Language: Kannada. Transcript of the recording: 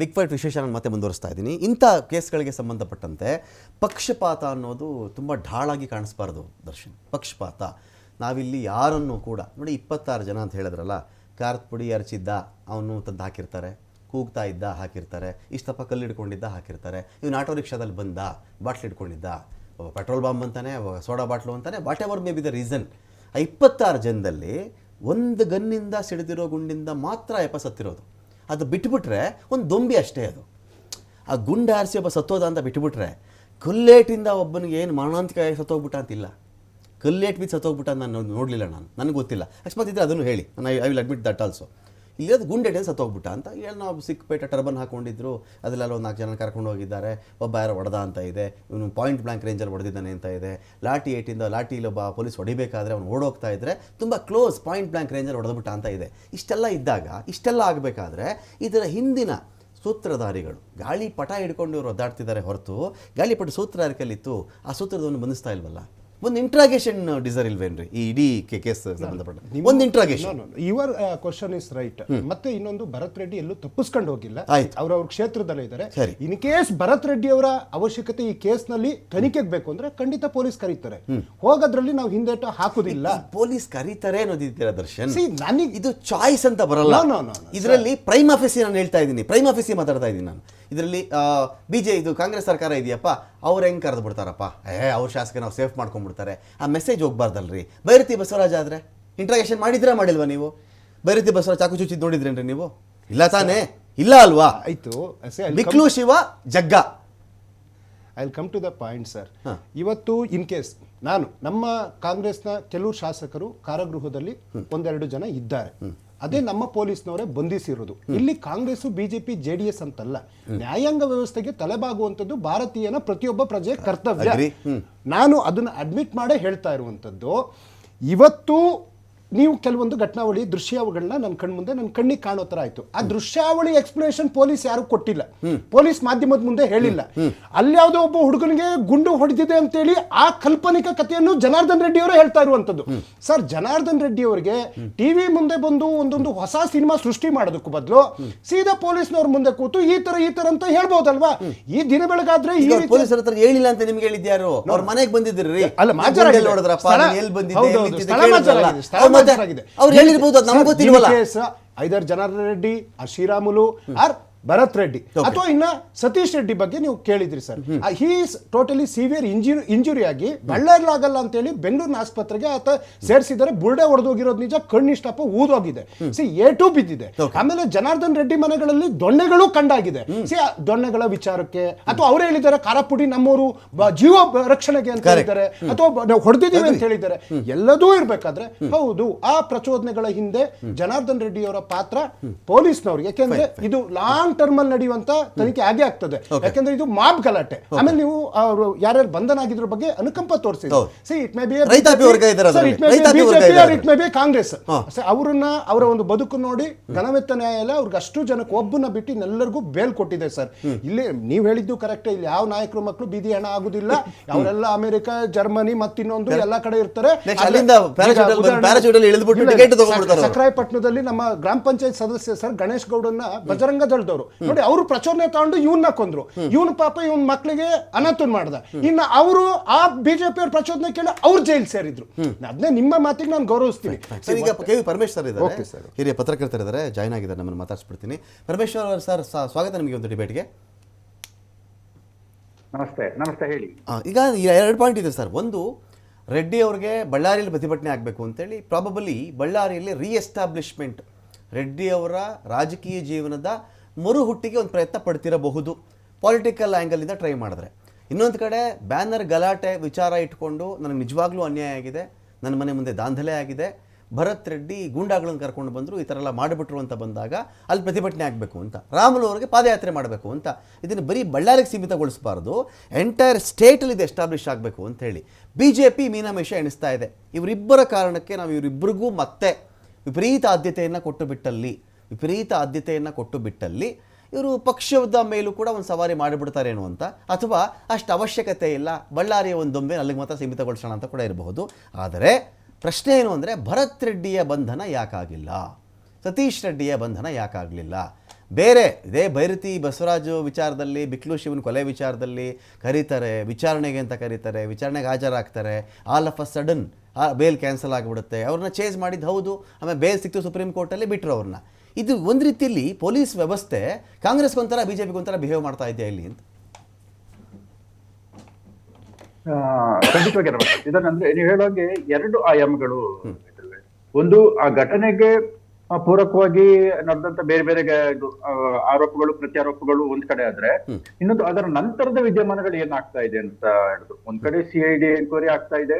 ಬಿಗ್ ಫೈಟ್ ವಿಶೇಷ ಮತ್ತೆ ಮುಂದುವರಿಸ್ತಾ ಇದ್ದೀನಿ. ಇಂಥ ಕೇಸ್ಗಳಿಗೆ ಸಂಬಂಧಪಟ್ಟಂತೆ ಪಕ್ಷಪಾತ ಅನ್ನೋದು ತುಂಬ ಢಾಳಾಗಿ ಕಾಣಿಸ್ಬಾರ್ದು ದರ್ಶನ್. ಪಕ್ಷಪಾತ. ನಾವಿಲ್ಲಿ ಯಾರನ್ನು ಕೂಡ, ನೋಡಿ ಇಪ್ಪತ್ತಾರು ಜನ ಅಂತ ಹೇಳಿದ್ರಲ್ಲ, ಖಾರದ ಪುಡಿ ಅರ್ಚಿದ್ದ, ಅವನು ತಂದು ಹಾಕಿರ್ತಾರೆ. ಕೂಗ್ತಾ ಇದ್ದ, ಹಾಕಿರ್ತಾರೆ. ಇಷ್ಟಪ್ಪ ಕಲ್ಲು ಹಿಡ್ಕೊಂಡಿದ್ದ, ಹಾಕಿರ್ತಾರೆ. ಇವನು ಆಟೋ ರಿಕ್ಷಾದಲ್ಲಿ ಬಂದ, ಬಾಟ್ಲ್ ಹಿಡ್ಕೊಂಡಿದ್ದ. ಪೆಟ್ರೋಲ್ ಬಾಂಬ್ ಅಂತಾನೆ ಸೋಡಾ ಬಾಟ್ಲು ಅಂತಾನೆ whatever may be the reason. ಆ ಇಪ್ಪತ್ತಾರು ಜನದಲ್ಲಿ ಒಂದು ಗನ್ನಿಂದ ಸಿಡಿದಿರೋ ಗುಂಡಿಂದ ಮಾತ್ರ ಎಪ್ಪ ಸತ್ತಿರೋದು ಅದು ಬಿಟ್ಬಿಟ್ರೆ ಒಂದು ದೊಂಬಿ ಅಷ್ಟೇ ಅದು. ಆ ಗುಂಡ ಆರಿಸಿ ಒಬ್ಬ ಸತ್ತೋದ ಅಂತ ಬಿಟ್ಬಿಟ್ರೆ ಕಲ್ಲೇಟಿಂದ ಒಬ್ಬನಿಗೆ ಏನು ಮರಣಾಂತಿಕ ಸತ್ತೋಗ್ಬಿಟ್ಟ ಅಂತಿಲ್ಲ ಕಲ್ಲೇಟ್ ಬಿದ್ದು ಸತ್ತೋಗ್ಬಿಟ್ಟ ನಾನು ನೋಡಲಿಲ್ಲ ನಾನು. ನನಗೆ ಗೊತ್ತಿಲ್ಲ. ಅಕಸ್ಮಾತ್ ಇದ್ದರೆ ಅದನ್ನು ಹೇಳಿ. ನಾನು I will admit that also. ಇಲ್ಲದ ಗುಂಡೆಡೆ ಸತ್ತೋಗ್ಬಿಟ್ಟ ಅಂತ ಏನು ನಾವು ಸಿಕ್ಕಪೇಟೆ ಟರ್ಬನ್ ಹಾಕೊಂಡಿದ್ರು. ಅದರಲ್ಲೆಲ್ಲ ಒಂದು ನಾಲ್ಕು ಜನ ಕರ್ಕೊಂಡು ಹೋಗಿದ್ದಾರೆ. ಒಬ್ಬ ಯಾರೋ ಹೊಡೆದ ಅಂತ ಇದೆ. ಇವನು ಪಾಯಿಂಟ್ ಬ್ಲ್ಯಾಂಕ್ ರೇಂಜಲ್ಲಿ ಹೊಡೆದಿದ್ದಾನೆ ಅಂತ ಇದೆ. ಲಾಟಿ ಏಟಿಂದ ಲಾಟಿಲಿ ಒಬ್ಬ ಪೊಲೀಸ್ ಹೊಡಿಬೇಕಾದ್ರೆ ಅವ್ನು ಓಡೋಗ್ತಾ ಇದ್ದರೆ ತುಂಬ ಕ್ಲೋಸ್ ಪಾಯಿಂಟ್ ಬ್ಲ್ಯಾಂಕ್ ರೇಂಜಲ್ಲಿ ಹೊಡೆದ್ಬಿಟ್ಟ ಅಂತ ಇದೆ. ಇಷ್ಟೆಲ್ಲ ಇದ್ದಾಗ, ಇಷ್ಟೆಲ್ಲ ಆಗಬೇಕಾದ್ರೆ ಇದರ ಹಿಂದಿನ ಸೂತ್ರಧಾರಿಗಳು ಗಾಳಿ ಪಟ ಹಿಡ್ಕೊಂಡು ಇವರು ಒದ್ದಾಡ್ತಿದ್ದಾರೆ ಹೊರತು, ಗಾಳಿಪಟ ಸೂತ್ರಧಾರಿಕಲ್ಲಿತ್ತು ಆ ಸೂತ್ರದವನ್ನು ಬಂಧಿಸ್ತಾ ಇಲ್ವಲ್ಲ? ಒಂದು ಇಂಟ್ರಾಗೇಷನ್ ಡಿಸರ್ ಇಲ್ವೇನ್ರಿ ಈ ಇಡೀ ಕೇಸ್ ಸಂಬಂಧಪಟ್ಟ ಒಂದು interrogation your question is right ಮತ್ತೆ ಇನ್ನೊಂದು ಭರತ್ ರೆಡ್ಡಿ ಎಲ್ಲೂ ತಪ್ಪಿಸ್ಕೊಂಡು ಹೋಗಿಲ್ಲ. ಅವ್ರ ಅವ್ರ ಕ್ಷೇತ್ರದಲ್ಲೇ ಇದ್ದಾರೆ. ಇನ್ ಕೇಸ್ ಭರತ್ ರೆಡ್ಡಿ ಅವರ ಅವಶ್ಯಕತೆ ಈ ಕೇಸ್ನಲ್ಲಿ ತನಿಖೆಗೆ ಬೇಕು ಅಂದ್ರೆ ಖಂಡಿತ ಪೊಲೀಸ್ ಕರೀತಾರೆ. ಹೋಗೋದ್ರಲ್ಲಿ ನಾವು ಹಿಂದೇಟು ಹಾಕುದಿಲ್ಲ. ಪೊಲೀಸ್ ಕರೀತಾರೆ ಅನ್ನೋದಿದ್ದೀರ ದರ್ಶನ್? ನನಗೆ ಇದು ಚಾಯ್ಸ್ ಅಂತ ಬರಲ್ಲ. ಇದರಲ್ಲಿ ಪ್ರೈಮ್ ಆಫೀಸಿ ನಾನು ಹೇಳ್ತಾ ಇದ್ದೀನಿ. ಪ್ರೈಮ್ ಆಫೀಸಿ ಮಾತಾಡ್ತಾ ಇದ್ದೀನಿ ನಾನು. ಇದರಲ್ಲಿ ಬಿಜೆ ಇದು ಕಾಂಗ್ರೆಸ್ ಸರ್ಕಾರ ಇದೆಯಪ್ಪ? ಅವ್ರು ಹೆಂಗೆ ಕರೆದು ಬಿಡ್ತಾರಪ್ಪ? ಏ ಅವ್ರ ಶಾಸಕ ನಾವು ಸೇಫ್ ಮಾಡ್ಕೊಂಡ್ಬಿಡ್ತಾರೆ. ಆ ಮೆಸೇಜ್ ಹೋಗ್ಬಾರ್ದಲ್ರಿ. ಬೈರತಿ ಬಸವರಾಜ ಆದ್ರೆ ಇಂಟ್ರಾಗೇಷನ್ ಮಾಡಿದ್ರಾ ಮಾಡಿಲ್ವಾ ನೀವು? ಬೈರತಿ ಬಸವರಾಜ್ ಚಾಕು ಚುಚ್ಚಿ ನೋಡಿದ್ರೇನ್ರಿ ನೀವು? ಇಲ್ಲ ತಾನೇ? ಇಲ್ಲ ಅಲ್ವಾ? ಆಯ್ತು. Biklu Shiva Jagga. I come to the point sir ಇವತ್ತು ಇನ್ ಕೇಸ್ ನಾನು ನಮ್ಮ ಕಾಂಗ್ರೆಸ್ನ ಕೆಲವು ಶಾಸಕರು ಕಾರಾಗೃಹದಲ್ಲಿ ಒಂದೆರಡು ಜನ ಇದ್ದಾರೆ. ಅದೇ ನಮ್ಮ ಪೊಲೀಸ್ನವರೇ ಬಂಧಿಸಿರೋದು. ಇಲ್ಲಿ ಕಾಂಗ್ರೆಸ್ ಬಿಜೆಪಿ ಜೆಡಿಎಸ್ ಅಂತಲ್ಲ ನ್ಯಾಯಾಂಗ ವ್ಯವಸ್ಥೆಗೆ ತಲೆಬಾಗುವಂಥದ್ದು ಭಾರತೀಯನ ಪ್ರತಿಯೊಬ್ಬ ಪ್ರಜೆಯ ಕರ್ತವ್ಯ. ನಾನು ಅದನ್ನ ಅಡ್ಮಿಟ್ ಮಾಡೇ ಹೇಳ್ತಾ ಇರುವಂಥದ್ದು ಇವತ್ತು ನೀವು ಕೆಲವೊಂದು ಘಟನಾವಳಿ ದೃಶ್ಯಾವಳಿಗಳನ್ನ ನನ್ನ ಕಣ್ಮುಂದೆ ನನ್ನ ಕಣ್ಣಿಗೆ ಕಾಣೋ ತರ ಆಯ್ತು. ಆ ದೃಶ್ಯಾವಳಿ ಎಕ್ಸ್ಪ್ಲನೇಷನ್ ಪೊಲೀಸ್ ಯಾರು ಕೊಟ್ಟಿಲ್ಲ. ಪೊಲೀಸ್ ಮಾಧ್ಯಮದ ಮುಂದೆ ಹೇಳಿಲ್ಲ. ಅಲ್ಲಿ ಯಾವುದೋ ಒಬ್ಬ ಹುಡುಗನಿಗೆ ಗುಂಡು ಹೊಡೆದಿದೆ ಅಂತೇಳಿ ಆ ಕಲ್ಪನಿಕ ಕಥೆಯನ್ನು ಜನಾರ್ದನ್ ರೆಡ್ಡಿ ಅವರೇ ಹೇಳ್ತಾ ಇರುವಂತದ್ದು ಸರ್ ಜನಾರ್ದನ್ ರೆಡ್ಡಿ ಅವರಿಗೆ ಟಿವಿ ಮುಂದೆ ಬಂದು ಒಂದೊಂದು ಹೊಸ ಸಿನಿಮಾ ಸೃಷ್ಟಿ ಮಾಡೋದಕ್ಕೂ ಬದಲು ಸೀದಾ ಪೊಲೀಸ್ನವ್ರ ಮುಂದೆ ಕೂತು ಈ ತರ ಈ ತರ ಅಂತ ಹೇಳ್ಬೋದಲ್ವಾ? ಈ ದಿನ ಬೆಳಗಾದ್ರೆ ಈ ರೀತಿ ಪೊಲೀಸರ ಹತ್ರ ಹೇಳಿಲ್ಲ ಅಂತ ನಿಮ್ಗೆ ಹೇಳಿದ್ಯಾರು? ಅವ್ರ ಮನೆಗೆ ಬಂದಿದ್ರಿ ಅಲ್ಲ, ಮಾಜರ್ ಕೇಳಿದ್ರಲ್ಲ. ಆಗಿದೆ, ಅವ್ರು ಹೇಳಿರ್ಬೋದು ನಮ್ಗೆ ಗೊತ್ತಿಲ್ವಲ್ಲ ಐದರ್ ಜನಾರ್ದನ್ ರೆಡ್ಡಿ ಆ ಶ್ರೀರಾಮುಲು ಆರ್ ಭರತ್ ರೆಡ್ಡಿ ಅಥವಾ ಇನ್ನ ಸತೀಶ್ ರೆಡ್ಡಿ ಬಗ್ಗೆ ನೀವು ಕೇಳಿದ್ರಿ sir. He's totally severe injury injury ಆಗಿ ಅಂತ ಹೇಳಿ ಬೆಂಗಳೂರಿನ ಆಸ್ಪತ್ರೆಗೆ ಆತ ಸೇರಿಸಿದರೆ ಬುರ್ಡೆ ಹೊಡೆದೋಗಿರೋದು ನಿಜ ಕಣ್ಣಿಷ್ಟಪ್ಪ ಊದೋಗಿದೆ ಸಿ ಎ ಟು ಬಿದ್ದಿದೆ. ಆಮೇಲೆ ಜನಾರ್ದನ್ ರೆಡ್ಡಿ ಮನೆಗಳಲ್ಲಿ ದೊಣ್ಣೆಗಳು ಕಂಡಾಗಿದೆ. ಸಿ ಆ ದೊಣ್ಣೆಗಳ ವಿಚಾರಕ್ಕೆ ಅಥವಾ ಅವ್ರು ಹೇಳಿದ್ದಾರೆ ಕಾರಪುಡಿ ನಮ್ಮವರು ಜೀವ ರಕ್ಷಣೆಗೆ ಅಂತ. ಹೇಳಿದ್ದಾರೆ. ಅಥವಾ ಹೊಡೆದಿದ್ದೀವಿ ಅಂತ ಹೇಳಿದ್ದಾರೆ. ಎಲ್ಲದೂ ಇರಬೇಕಾದ್ರೆ ಹೌದು ಆ ಪ್ರಚೋದನೆಗಳ ಹಿಂದೆ ಜನಾರ್ದನ್ ರೆಡ್ಡಿ ಅವರ ಪಾತ್ರ ಪೊಲೀಸ್ನವ್ರು. ಯಾಕೆಂದ್ರೆ ಇದು ಲಾಂಗ್ ಟರ್ಮ್ ಅಲ್ಲಿ ನಡೆಯುವಂತ ತನಿಖೆ ಆಗೇ ಆಗ್ತದೆ. ಯಾಕಂದ್ರೆ ಇದು ಮಾಬ್ ಗಲಾಟೆ. ಆಮೇಲೆ ನೀವು ಅವರು ಯಾರ್ಯಾರು ಬಂಧನ ಆಗಿದ್ರ ಬಗ್ಗೆ ಅನುಕಂಪ ತೋರಿಸಿದ್ರು. See it may be it may be Congress ಅವ್ರನ್ನ ಅವರ ಒಂದು ಬದುಕು ನೋಡಿ ಗಣವೆತ್ತ ನ್ಯಾಯಾಲಯ ಅವ್ರಿಗೆ ಅಷ್ಟು ಜನಕ್ಕೆ ಒಬ್ಬನ ಬಿಟ್ಟು ಎಲ್ಲರಿಗೂ ಬೇಲ್ ಕೊಟ್ಟಿದೆ ಸರ್. ಇಲ್ಲಿ ನೀವು ಹೇಳಿದ್ದು ಕರೆಕ್ಟ್ ಇಲ್ಲಿ ಯಾವ ನಾಯಕರು ಮಕ್ಕಳು ಬೀದಿ ಹಣ ಆಗುದಿಲ್ಲ. ಅವರೆಲ್ಲ ಅಮೆರಿಕ ಜರ್ಮನಿ ಮತ್ತಿನ್ನೊಂದು ಎಲ್ಲಾ ಕಡೆ ಇರ್ತಾರೆ. ಸಕ್ರಾಯಪಟ್ಟಣದಲ್ಲಿ ನಮ್ಮ ಗ್ರಾಮ ಪಂಚಾಯತ್ ಸದಸ್ಯ ಸರ್ ಗಣೇಶ್ ಗೌಡನ್ನ ಬಜರಂಗ ದಳದವರು. ನೋಡಿ ಅವರು ಪ್ರಚೋದನೆ ತಗೊಂಡು ಇವನ್ನ ಕೊಂದ್ರು. ಇವನ್ ಪಾಪ ಇವನ್ ಮಕ್ಳಿಗೆ ಅನಾಥನ್ ಮಾಡ್ದ. ಇನ್ನ ಅವರು ಆ ಬಿಜೆಪಿ ಅವ್ರ ಪ್ರಚೋದನೆ ಕೇಳಿ ಅವ್ರು ಜೈಲ್ ಸೇರಿದ್ರು. ಅದನ್ನೇ ನಿಮ್ಮ ಮಾತಿಗೆ ನಾನು ಗೌರವಿಸ್ತೀನಿ. ಸರ್ ಈಗ ಕೆ ವಿ ಪರಮೇಶ್ವರ್ ಇದ್ದಾರೆ. ಹಿರಿಯ ಪತ್ರಕರ್ತರು ಇದ್ದಾರೆ ಪತ್ರಕರ್ತರಿದ್ದಾರೆ ಜಾಯ್ನ್ ಆಗಿದ್ದಾರೆ ನಮ್ಮನ್ನು ಮಾತಾಡ್ಸ್ಬಿಡ್ತೀನಿ. ಪರಮೇಶ್ವರ್ ಅವರು ಸರ್ ಸ್ವಾಗತ ನಿಮಗೆ ಒಂದು ಡಿಬೇಟ್ಗೆ ನಮಸ್ತೆ ನಮಸ್ತೆ ಹೇಳಿ. ಈಗ ಎರಡು ಪಾಯಿಂಟ್ ಇದೆ ಸರ್. ಒಂದು ರೆಡ್ಡಿ ಅವ್ರಿಗೆ ಬಳ್ಳಾರಿಯಲ್ಲಿ ಪ್ರತಿಭಟನೆ ಆಗಬೇಕು ಅಂತೇಳಿ ಪ್ರಾಬಬಲಿ ಬಳ್ಳಾರಿಯಲ್ಲಿ ರೀಎಸ್ಟಾಬ್ಲಿಷ್ಮೆಂಟ್ ರೆಡ್ಡಿ ಅವರ ರಾಜಕೀಯ ಜೀವನದ ಮರುಹುಟ್ಟಿಗೆ ಒಂದು ಪ್ರಯತ್ನ ಪಡ್ತಿರಬಹುದು. ಪೊಲಿಟಿಕಲ್ ಆ್ಯಂಗಲಿಂದ ಟ್ರೈ ಮಾಡಿದ್ರೆ. ಇನ್ನೊಂದು ಕಡೆ ಬ್ಯಾನರ್ ಗಲಾಟೆ ವಿಚಾರ ಇಟ್ಕೊಂಡು ನನಗೆ ನಿಜವಾಗ್ಲೂ ಅನ್ಯಾಯ ಆಗಿದೆ ನನ್ನ ಮನೆ ಮುಂದೆ ದಾಂಧಲೆ ಆಗಿದೆ, ಭರತ್ ರೆಡ್ಡಿ ಗೂಂಡಾಗಳನ್ನು ಕರ್ಕೊಂಡು ಬಂದರು, ಈ ಥರ ಎಲ್ಲ ಮಾಡಿಬಿಟ್ರು ಅಂತ ಬಂದಾಗ ಅಲ್ಲಿ ಪ್ರತಿಭಟನೆ ಆಗಬೇಕು ಅಂತ, ರಾಮುಲು ಅವರಿಗೆ ಪಾದಯಾತ್ರೆ ಮಾಡಬೇಕು ಅಂತ. ಇದನ್ನು ಬರೀ ಬಳ್ಳಾರಿಗೆ ಸೀಮಿತಗೊಳಿಸಬಾರ್ದು ಎಂಟೈರ್ ಸ್ಟೇಟಲ್ಲಿ ಇದು ಎಸ್ಟಾಬ್ಲಿಷ್ ಆಗಬೇಕು ಅಂತ ಹೇಳಿ. ಬಿ ಜೆ ಪಿ ಮೀನಾಮೇಷ ಎಣಿಸ್ತಾ ಇದೆ. ಇವರಿಬ್ಬರ ಕಾರಣಕ್ಕೆ ನಾವು ಇವರಿಬ್ಬರಿಗೂ ಮತ್ತೆ ವಿಪರೀತ ಆದ್ಯತೆಯನ್ನು ಕೊಟ್ಟು ಬಿಟ್ಟಲ್ಲಿ ವಿಪರೀತ ಆದ್ಯತೆಯನ್ನು ಕೊಟ್ಟು ಬಿಟ್ಟಲ್ಲಿ ಇವರು ಪಕ್ಷದ ಮೇಲೂ ಕೂಡ ಒಂದು ಸವಾರಿ ಮಾಡಿಬಿಡ್ತಾರೇನೋ ಅಂತ ಅಥವಾ ಅಷ್ಟು ಅವಶ್ಯಕತೆ ಇಲ್ಲ, ಬಳ್ಳಾರಿಯ ಒಂದೊಮ್ಮೆ ಅಲ್ಲಿಗೆ ಮಾತ್ರ ಸೀಮಿತಗೊಳಿಸೋಣ ಅಂತ ಕೂಡ ಇರಬಹುದು. ಆದರೆ ಪ್ರಶ್ನೆ ಏನು ಅಂದರೆ ಭರತ್ ರೆಡ್ಡಿಯ ಬಂಧನ ಯಾಕಾಗಿಲ್ಲ? ಸತೀಶ್ ರೆಡ್ಡಿಯ ಬಂಧನ ಯಾಕಾಗಲಿಲ್ಲ? ಬೇರೆ, ಇದೇ ಭೈರತಿ ಬಸವರಾಜು ವಿಚಾರದಲ್ಲಿ, ಬಿಕ್ಲು ಶಿವನ್ ಕೊಲೆ ವಿಚಾರದಲ್ಲಿ ಕರೀತಾರೆ, ವಿಚಾರಣೆಗೆ ಅಂತ ಕರೀತಾರೆ, ವಿಚಾರಣೆಗೆ ಹಾಜರಾಗ್ತಾರೆ, all of a sudden bail cancel ಆಗಿಬಿಡುತ್ತೆ, ಅವ್ರನ್ನ ಚೇಂಜ್ ಮಾಡಿದ್ದು ಹೌದು, ಆಮೇಲೆ ಬೇಲ್ ಸಿಕ್ತು ಸುಪ್ರೀಂ ಕೋರ್ಟಲ್ಲಿ ಬಿಟ್ಟರು ಅವ್ರನ್ನ. ಇದು ಒಂದು ರೀತಿಯಲ್ಲಿ ಪೊಲೀಸ್ ವ್ಯವಸ್ಥೆ ಕಾಂಗ್ರೆಸ್ಗೊಂಥರ ಬಿ ಜೆ ಪಿಗೊಂಥರ ಬಿಹೇವ್ ಮಾಡ್ತಾ ಇದೆಯಾ ಇಲ್ಲಿ ಅಂತ? ಆ, ಖಂಡಿತವಾಗಿ. ಇದನ್ನಂದ್ರೆ ನೀವು ಹೇಳೋಂಗೆ ಎರಡು ಆಯಾಮಗಳು. ಒಂದು ಆ ಘಟನೆಗೆ ಪೂರಕವಾಗಿ ನಡೆದಂತ ಬೇರೆ ಬೇರೆ ಆರೋಪಗಳು ಪ್ರತ್ಯಾರೋಪಗಳು ಒಂದ್ ಕಡೆ ಆದ್ರೆ ಇನ್ನೊಂದು ಅದರ ನಂತರದ ವಿದ್ಯಮಾನಗಳು ಏನಾಗ್ತಾ ಇದೆ ಅಂತ ಹೇಳುದು. ಒಂದ್ ಕಡೆ ಸಿ ಐ ಡಿ ಎನ್ಕ್ವೈರಿ ಆಗ್ತಾ ಇದೆ.